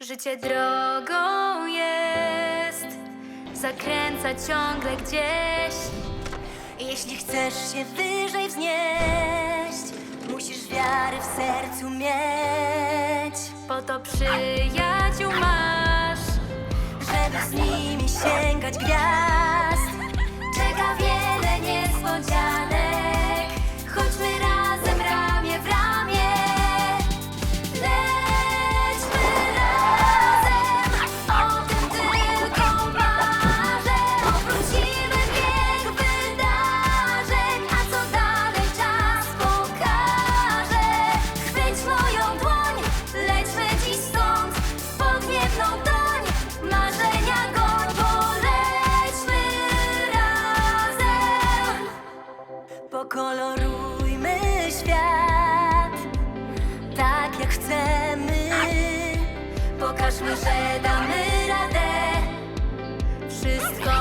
Życie drogą jest, zakręca ciągle gdzieś. Jeśli chcesz się wyżej wznieść, musisz wiary w sercu mieć, Po to przyjaciół masz, żeby z nimi sięgać gwiazd. Pokolorujmy świat tak jak chcemy. Pokażmy, że damy radę. Wszystko